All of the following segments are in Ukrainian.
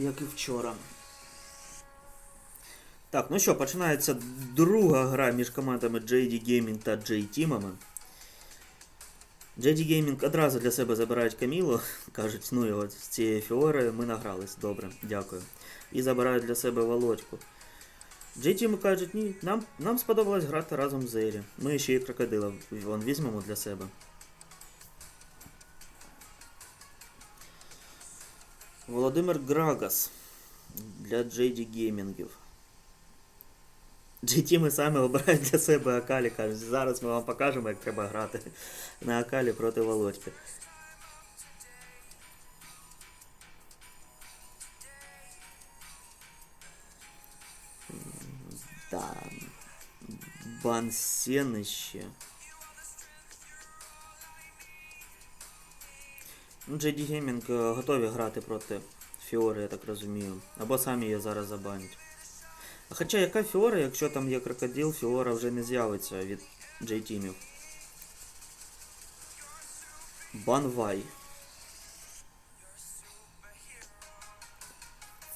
як і вчора. Так, ну що, починається друга гра між командами JD Gaming та J-Teamами. JD Gaming одразу для себе забирають Камілу, кажуть, ну і от з цієї фіори ми награлись, добре, дякую. І забирають для себе Володьку. J-Team кажуть, ні, нам, нам сподобалось грати разом з Ері. Ми ще і крокодила візьмемо для себе. Володимир Грагас для JD Геймінгів. GT ми самі обирають для себе Акалі, кажуть, зараз ми вам покажемо, як треба грати на Акалі проти Володьки. М, Да. Бансенище. JD Gaming е, готові грати проти Фіори, я так розумію. Або самі її зараз забанять. Хоча яка Фіора, якщо там є крокодил, Фіора вже не з'явиться від J-Тімів. Банвай.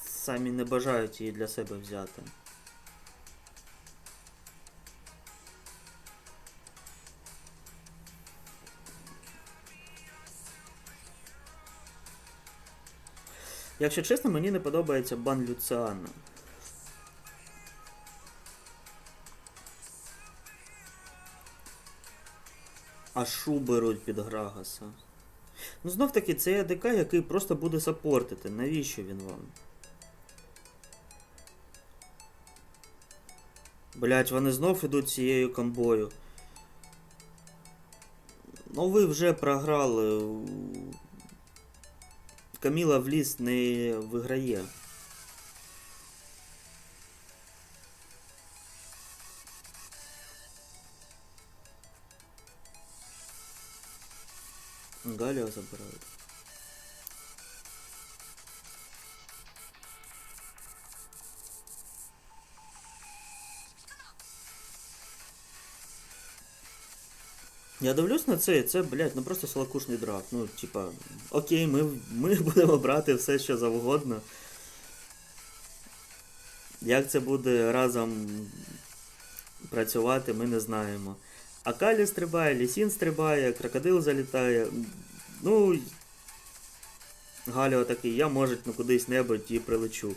Самі не бажають її для себе взяти. Якщо чесно, мені не подобається бан Люціана. А шу беруть під Грагаса. Ну знов таки, це АДК, який просто буде саппортити. Навіщо він вам? Блять, вони знов ідуть цією комбою. Ну ви вже програли. Каміла в ліс не виграє. Галіо забирають. Я дивлюсь на це, і це, блядь, ну просто солокушний драфт. Ну, типа, окей, ми, ми будемо брати все, що завгодно. Як це буде разом працювати, ми не знаємо. Акалі стрибає, Лісін стрибає, крокодил залітає. Ну. Галіо такий, я може ну, кудись небудь і прилечу.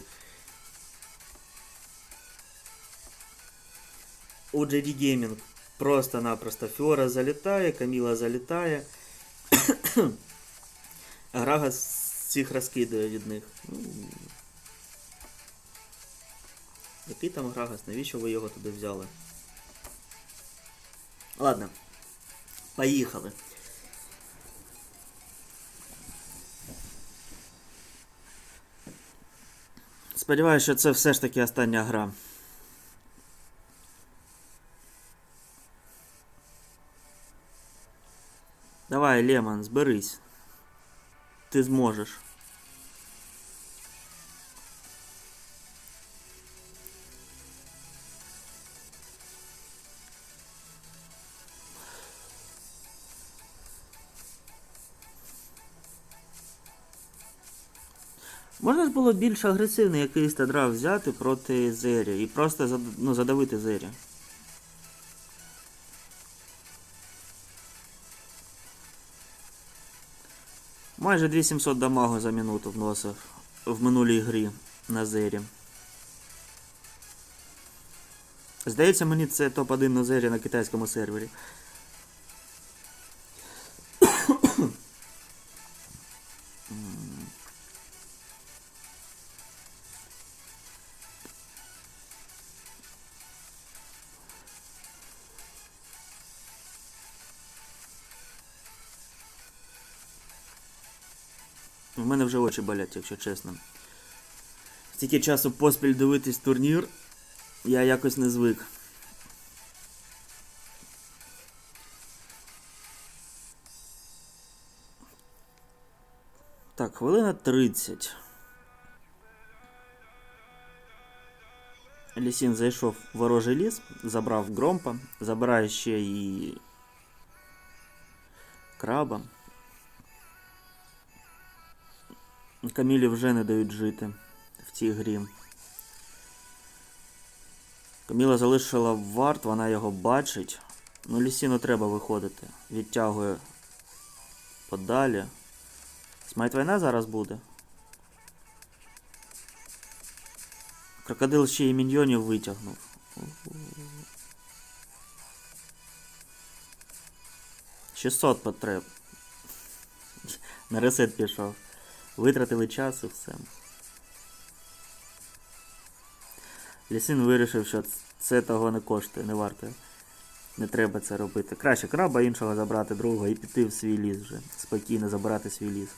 У JD Gaming просто-напросто Фіора залітає, Каміла залітає. Грага всіх розкидає від них. Ну, який там Грагас? Навіщо ви його туди взяли? Ладно. Поїхали. Сподіваюся, що це все ж таки остання гра. Давай, Лемон, зберись. Ти зможеш. Можна ж було більш агресивний якийсь тедрав взяти проти Зері і просто ну, задавити Зері. Майже 2700 дамагу за минуту вносив в минулій грі на Зері. Здається, мені це топ-1 на Зері на китайському сервері. Очі болять, якщо чесно. Стільки часу поспіль дивитись турнір, я якось не звик. Так, хвилина 30. Лісін зайшов в ворожий ліс, забрав громпа, забирає ще і краба. Камілі вже не дають жити. в цій грі. Каміла залишила варт, вона його бачить. Ну, Лісіну треба виходити. Відтягує подалі. Смайт війна зараз буде. Крокодил ще й міньйонів витягнув. Шістсот потреб. На ресет пішов. Витратили час і все. Лісин вирішив, що це того не коштує, не варто. Не треба це робити. Краще краба іншого забрати другого і піти в свій ліс вже. Спокійно забирати свій ліс.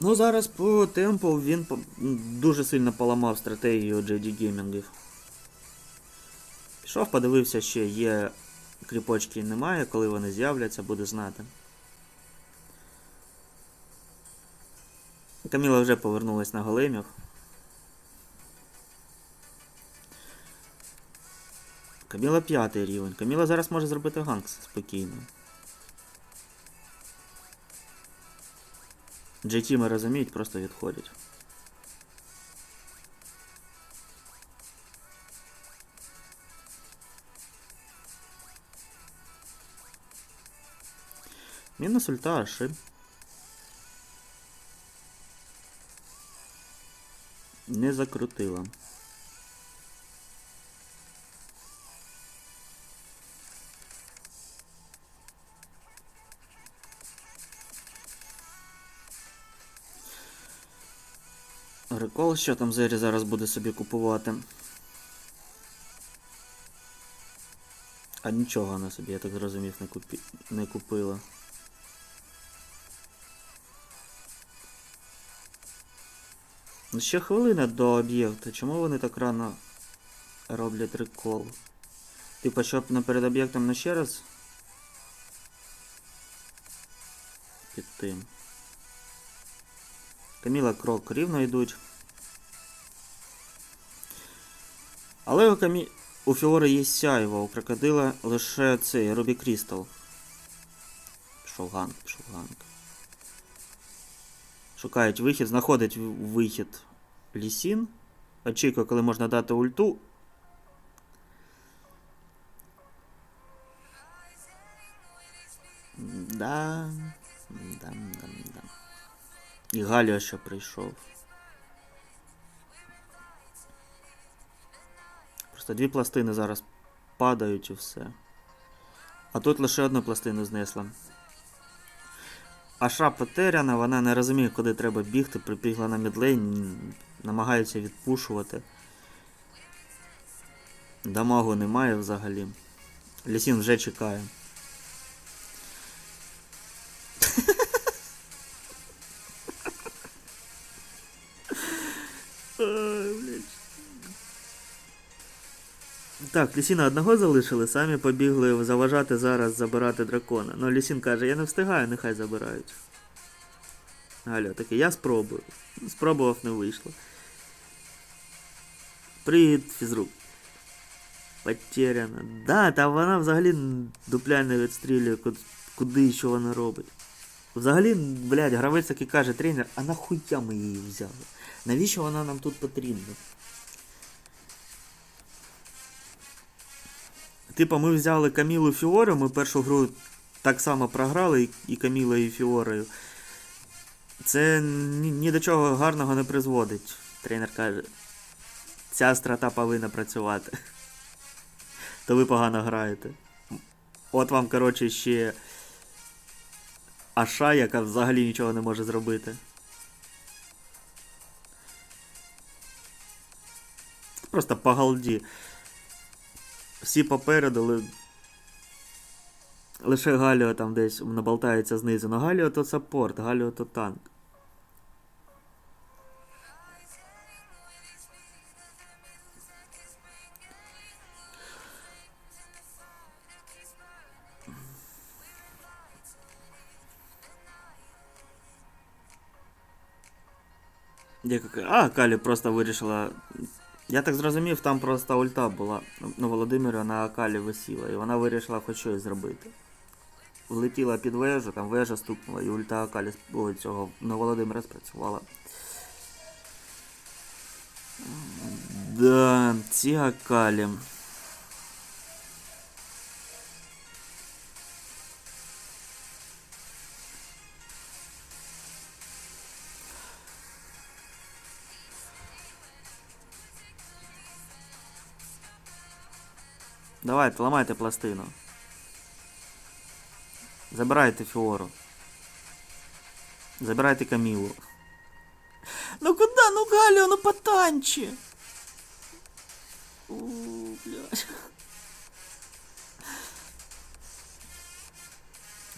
Ну, зараз по темпу він дуже сильно поламав стратегію JD Gaming. Пішов, подивився, ще є кріпочки немає, коли вони з'являться, буде знати. Каміла вже повернулась на големів. Каміла п'ятий рівень. Каміла зараз може зробити ганкс спокійно. JT ми розуміють, просто відходять. Мінус ульта Аши. Не закрутила. Рекол, що там Зері зараз буде собі купувати. А нічого вона собі, я так зрозумів, не, купі... не купила. Ну, Ще хвилина до об'єкту. Чому вони так рано роблять рекол? Типа, щоб не перед об'єктом не ще раз. Піти. Каміла крок рівно йдуть. Але у Камі... у Фіори є сяйво, у крокодила лише цей Рубі Крістал. Пішов ганк, пішов ганк. Шукають вихід, знаходить в- вихід Лісін. Очікує, коли можна дати ульту. Да. Да, да, да. І Галіо ще прийшов. Просто дві пластини зараз падають і все. А тут лише одну пластину знесла. Аша потеряна, вона не розуміє, куди треба бігти, прибігла на мідлейн, н- намагається відпушувати. Дамагу немає взагалі. Лісін вже чекає. Так, Лісіна одного залишили, самі побігли заважати зараз забирати дракона. Ну, Лісін каже, я не встигаю, нехай забирають. Галя такий, я спробую. Спробував, не вийшло. Привіт, фізрук. Потеряна. Да, та вона взагалі дупля не відстрілює, куди і що вона робить. Взагалі, блядь, гравець такий каже, тренер, а нахуя ми її взяли? Навіщо вона нам тут потрібна? Типа ми взяли Камілу Фіору, ми першу гру так само програли і Камілою і Фіорою. Це ні, ні до чого гарного не призводить. Тренер каже. Ця страта повинна працювати. То ви погано граєте. От вам, коротше, ще Аша, яка взагалі нічого не може зробити. Просто по галді. Всі попереду, ли... лише Галіо там десь наболтається знизу. Ну Галіо то саппорт, Галіо то танк. Яка... А, Калі просто вирішила Я так зрозумів, там просто ульта була. Ну, Володимира на Акалі висіла, і вона вирішила хоч щось зробити. Влетіла під вежу, там вежа стукнула, і ульта Акалі з- цього на Володимира спрацювала. Да, ці Акалі. Давайте, ламайте пластину. Забирайте Фіору. Забирайте Камілу. Ну куда? Ну Галю, ну потанче. У, блядь.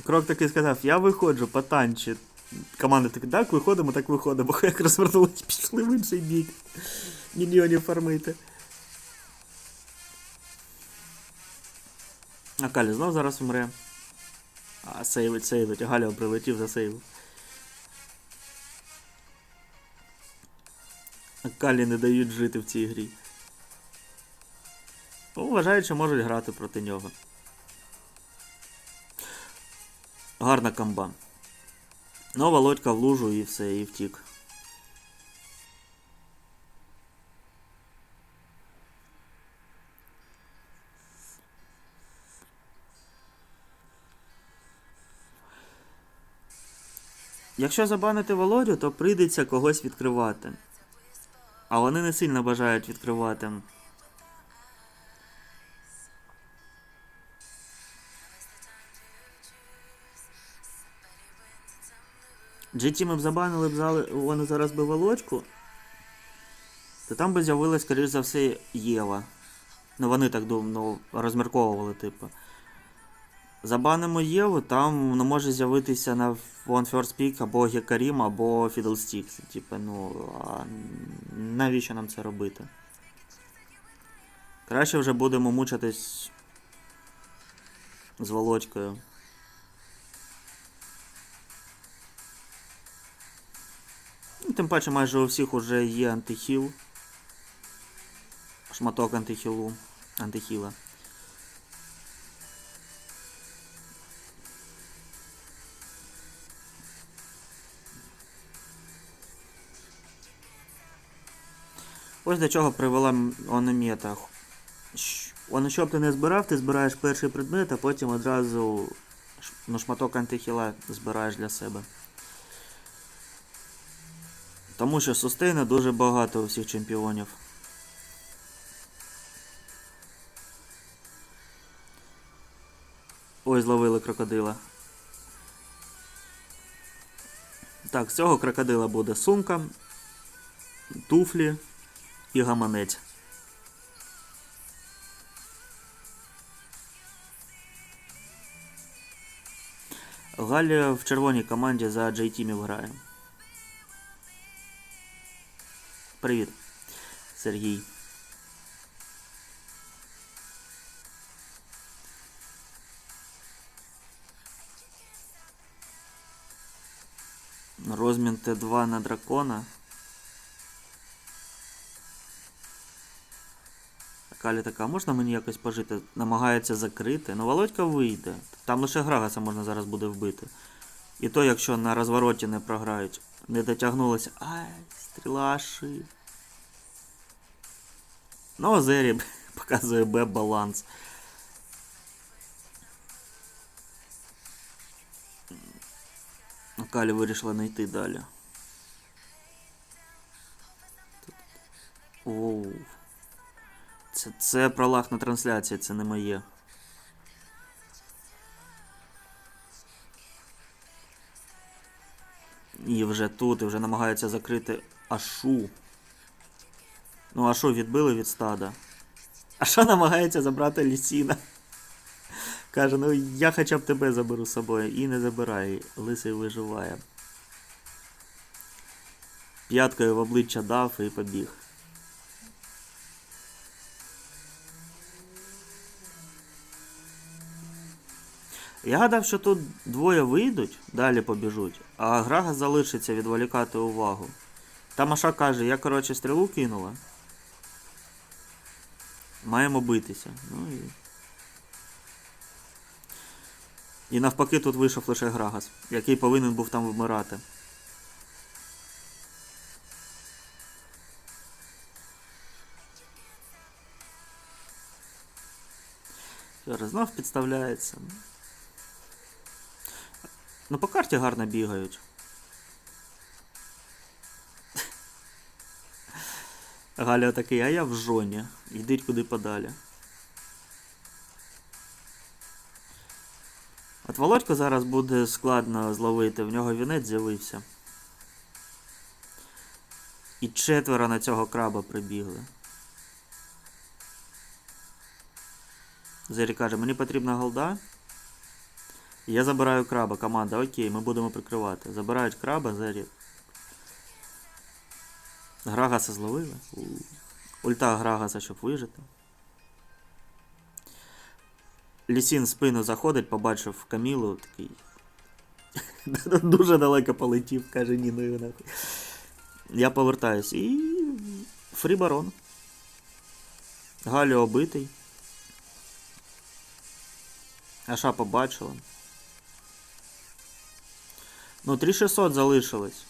Крок таки сказав, я виходжу потанче. Команда так, так, виходимо, так виходимо. Як розвернулись, пішли в інший бік. Мільйонів фармити. А Калі знов зараз умре. А сейвить, сейвить. Галя прилетів за сейв. А Калі не дають жити в цій грі. Вважають, що можуть грати проти нього. Гарна камба. Ну, Володька в лужу і все, і втік. Якщо забанити Володю, то прийдеться когось відкривати. А вони не сильно бажають відкривати. GT ми б забанили б зали, вони зараз би Володьку, то там би з'явилась, скоріш за все, Єва. Ну вони так дум, ну, розмірковували, типу. Забанимо Єву, там ну, може з'явитися на One First Pick або Гекарім, або Fiddlesticks. Типу, ну, а навіщо нам це робити? Краще вже будемо мучитись з Володькою. Ну, Тим паче майже у всіх уже є антихіл. Шматок антихілу. Антихіла. Ось до чого привела ономета. Щ- Воно що б ти не збирав, ти збираєш перший предмет, а потім одразу ну, шматок антихіла збираєш для себе. Тому що сустейна дуже багато у всіх чемпіонів. Ой, зловили крокодила. Так, з цього крокодила буде сумка, туфлі і гаманець. Галя в червоній команді за J-Teamів грає. Привіт, Сергій. Розмін Т2 на дракона. Калі така, можна мені якось пожити? Намагається закрити. Ну, Володька вийде. Там лише Грагаса можна зараз буде вбити. І то, якщо на розвороті не програють. Не дотягнулося. Ай, стрілаши. Ну, Озері показує Б баланс. Калі вирішила не йти далі. Оу. Це, це пролагна трансляція, це не моє. І вже тут, і вже намагаються закрити Ашу. Ну, Ашу відбили від стада. Аша намагається забрати Лісіна. Каже, ну я хоча б тебе заберу з собою. І не забирай. Лисий виживає. П'яткою в обличчя дав і побіг. Я гадав, що тут двоє вийдуть, далі побіжуть, а Грага залишиться відволікати увагу. Та Маша каже, я коротше стрілу кинула. Маємо битися. Ну і. І навпаки тут вийшов лише Грагас, який повинен був там вмирати. Фьора знов підставляється. Ну, по карті гарно бігають. Галя такий, а я в жоні. Йдіть куди подалі. От Володьку зараз буде складно зловити, в нього вінець з'явився. І четверо на цього краба прибігли. Зері каже, мені потрібна голда. Я забираю краба, команда, окей, ми будемо прикривати. Забирають краба, Зері. Грагаса зловили. Ульта Грагаса, щоб вижити. Лісін в спину заходить, побачив Камілу, такий. Дуже далеко полетів, каже, ні, ну його нахуй. Я повертаюсь і. Фрі барон. Галю обитий. Аша побачила. Ну, 3600 залишилось.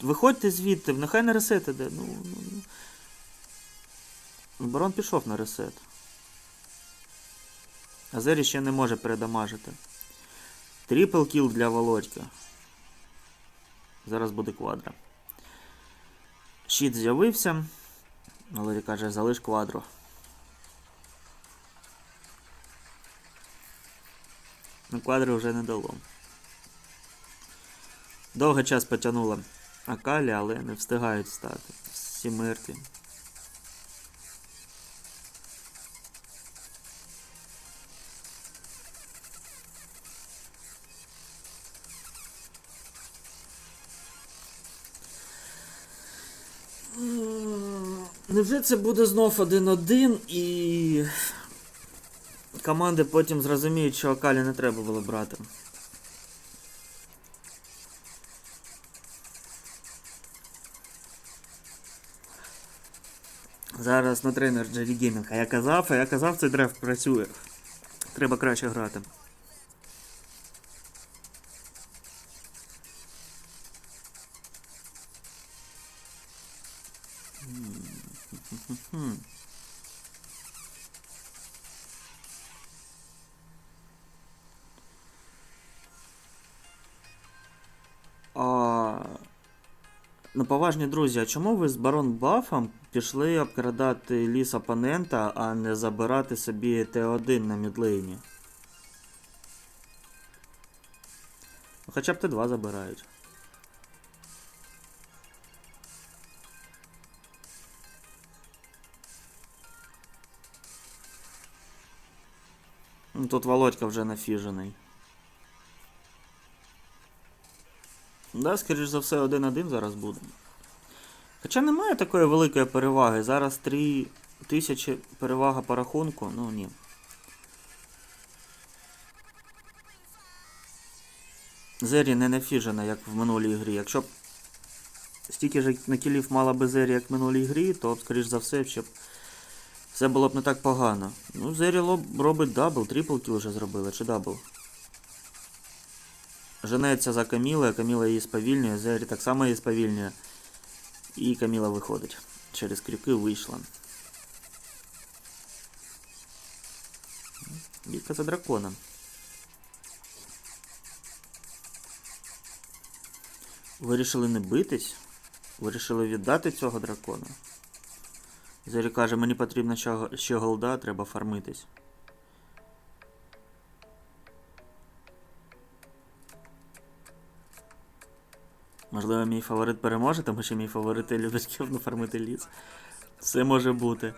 Виходьте звідти, нехай на ресет іде. Ну, ну, ну. Барон пішов на ресет. А Зері ще не може передамажити. Трипл кіл для Володька. Зараз буде квадро. Щит з'явився. Валерій каже, залиш квадро. Ну, квадро вже не дало. Довго час потягнула Акалі, але не встигають стати. Всі мертві. Невже це буде знов 1-1 і. Команди потім зрозуміють, що Акалі не треба було брати. Зараз на тренер Джері Геймінг. А я казав, а я казав, цей драйв працює. Треба краще грати. М. Ну, поважні друзі, а чому ви з барон бафом пішли обкрадати ліс опонента, а не забирати собі Т1 на мідлейні? Ну, Хоча б Т2 забирають. Ну, Тут Володька вже нафіжений. Да, скоріш за все, 1-1 зараз буде. Хоча немає такої великої переваги. Зараз 3 тисячі перевага по рахунку, ну ні. Зері не нафіжена, як в минулій грі. Якщо б стільки ж на кілів мала би Зері, як в минулій грі, то, скоріш за все, ще б все було б не так погано. Ну, Зері робить дабл, трипл кіл вже зробила, чи дабл? Женеться за Камілою, Каміла її сповільнює, Зері так само її сповільнює. І Каміла виходить. Через крюки вийшла. Бійка за дракона. Вирішили не битись. Вирішили віддати цього дракона. Зері каже, мені потрібна ще, голда, треба фармитись. Можливо, мій фаворит переможе, тому що мій фаворит любить ківно фармити ліс. Все може бути.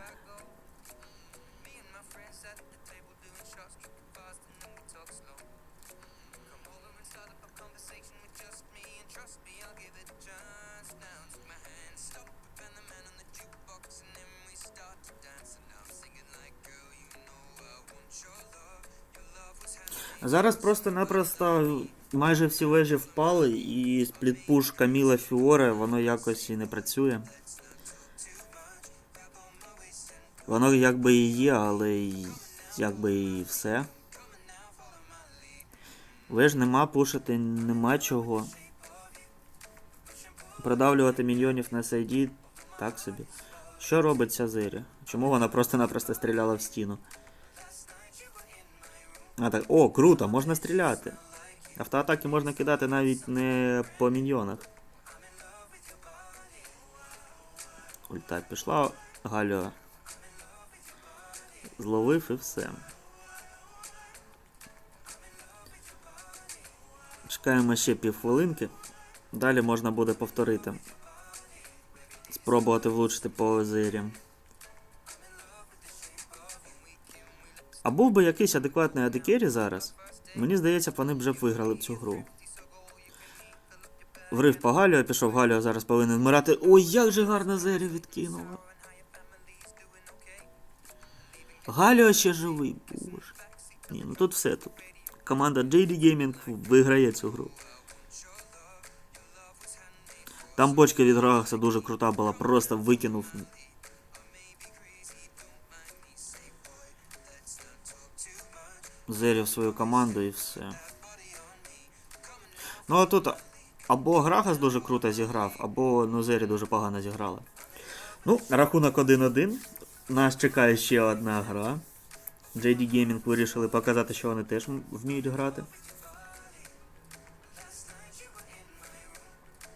Зараз просто-напросто майже всі вежі впали, і сплітпуш Каміла Фіоре, воно якось і не працює. Воно якби і є, але якби і все. Ви ж нема пушити, нема чого. Продавлювати мільйонів на SID так собі. Що робить ця Зері? Чому вона просто-напросто стріляла в стіну? А так, о, круто, можна стріляти. Автоатаки можна кидати навіть не по міньйонах. Ульта пішла, Галю зловив і все. Чекаємо ще півхвилинки. Далі можна буде повторити. Спробувати влучити по озері. А був би якийсь адекватний адекері зараз, мені здається, вони б вже виграли б цю гру. Врив по Галю, я пішов Галю, зараз повинен вмирати. Ой, як же гарно Зері відкинула. Галю ще живий, боже. Ні, ну тут все тут. Команда JD Gaming виграє цю гру. Там бочка від Грагаса дуже крута була, просто викинув. Зерів свою команду і все. Ну а тут або Грагас дуже круто зіграв, або Нозері дуже погано зіграли. Ну, рахунок 1-1. Нас чекає ще одна гра. JD Gaming вирішили показати, що вони теж вміють грати.